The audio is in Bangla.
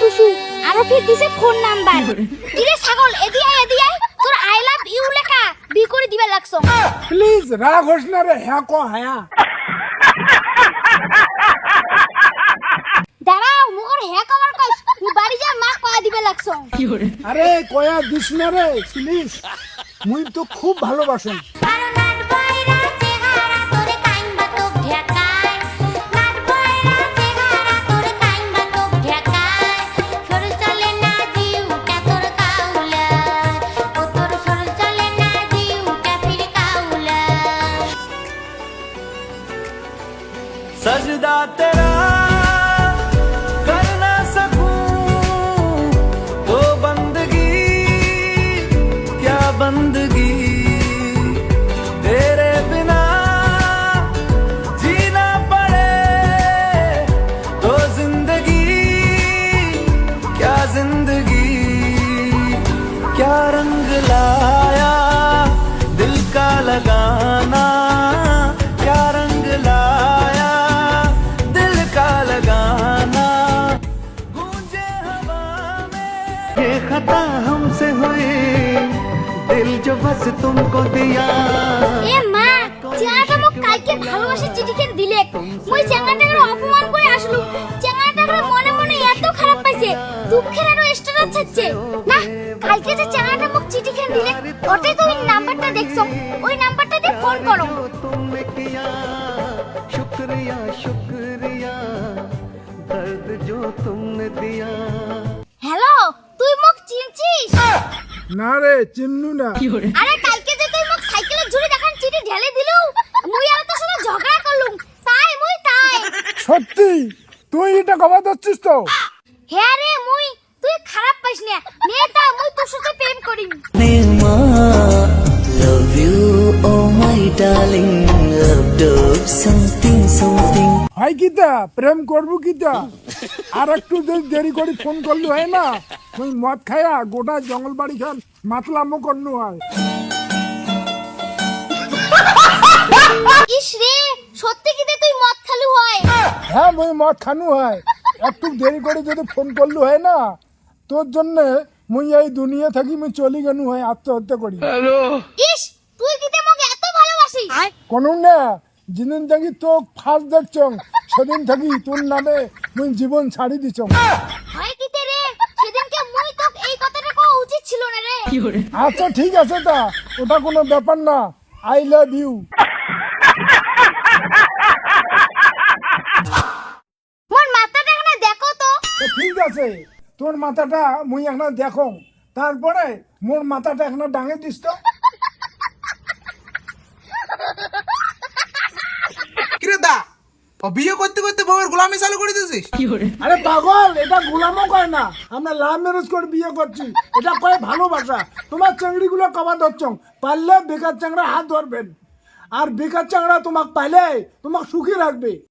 টুসু আরও ফির দিছে ফোন নাম্বার। কিরে ছাগল এদি আয় এদি আয় তোর আই লাভ ইউ লেখা বি করে দিবা লাগছ। প্লিজ রাগ হোস না রে হ্যাঁ ক হ্যাঁ। দাঁড়াও মুখর হ্যাঁ কভার কইস তুই বাড়ি যা মা কয়া দিবা লাগছ। আরে কয়া দিস না রে প্লিজ। মুই তো খুব ভালোবাসুন। सजदा तेरा कर ना सकूँ। बंदगी, क्या बंदगी। तेरे बिना जीना पड़े तो ज़िंदगी, क्या ज़िंदगी। क्या रंग लाया, दिल का लगाना। ये खता हमसे हुई दिल जो बस तुमको दिया এ মা চেঙ্গাটা মোক কালকে ভালোবাসার চিঠি কেন দিলে মুই চেঙ্গাটাকে অপমান করে আসলু চেঙ্গাটাকে মনে মনে এত খারাপ পাইছে দুঃখের আরো স্ট্যাটাস ছাড়ছে না কালকে যে চেঙ্গাটা মোক চিঠি কেন দিলে ওটাই তো ওই নাম্বারটা দেখছো ওই নাম্বারটা দিয়ে ফোন করো तुमने किया शुक्रिया शुक्रिया दर्द जो तुमने दिया না রে চিন্নু না। আরে কালকে যে তুই মোক সাইকেলে ঝুড়ি দেখান চিঠি ঢেলে দিলু মুই আর তোর সাথে ঝগড়া করলুম। তাই মুই তাই। সত্যি? তুই এটা কবা দিচ্ছিস তো? হ্যাঁ রে মুই। তুই খারাপ পাইস না। মেয়েটা মুই তোর সাথে প্রেম করি love you, oh my darling. Love love something something. হয় কিতা? প্রেম করব কিতা? আর একটু যদি দেরি করে ফোন করলু হয় না? তুই মদ খায়া গোটা জঙ্গল বাড়ি খান মাতলামো করলু হয়। ইস রে সত্যি কি তুই মদ খালু হয়? হ্যাঁ মুই মদ খানু হয়। একটু দেরি করে যদি ফোন করলু হয় না? তোর জন্য মুই এই দুনিয়া থাকি মুই চলি গেনু হয় আত্মহত্যা করি। ইস তুই কি মোক এত ভালোবাসিস? কোনো না যেদিন থাকি তো ফার্স্ট দেখছং সেদিন থাকি তোর নামে মুই জীবন ছাড়ি দিছং হয় কি রে? সেদিনকে মুই তোক এই কথাটা কওয়া উচিত ছিল না রে। আচ্ছা ঠিক আছে তা ওটা কোনো ব্যাপার না। আই লাভ ইউ মোর মাথাটা এখানে দেখো তো। ঠিক আছে তোর মাথাটা মুই এখন দেখো। তারপরে মোর মাথাটা এখন ডাঙে দিস তো কিরে দা ও বিয়ে করতে করতে বউয়ের গোলামি চালু করে দিয়েছিস? আরে পাগল এটা গোলামও কয় না। আমরা লাভ ম্যারেজ করে বিয়ে করছি। এটা কয় ভালোবাসা। তোমার চাংড়িগুলো কবা ধরছং। পারলে বেকার চাংড়া হাত ধরবেন। আর বেকার চাংড়া তোমাক পাইলে তোমাক সুখী রাখবে।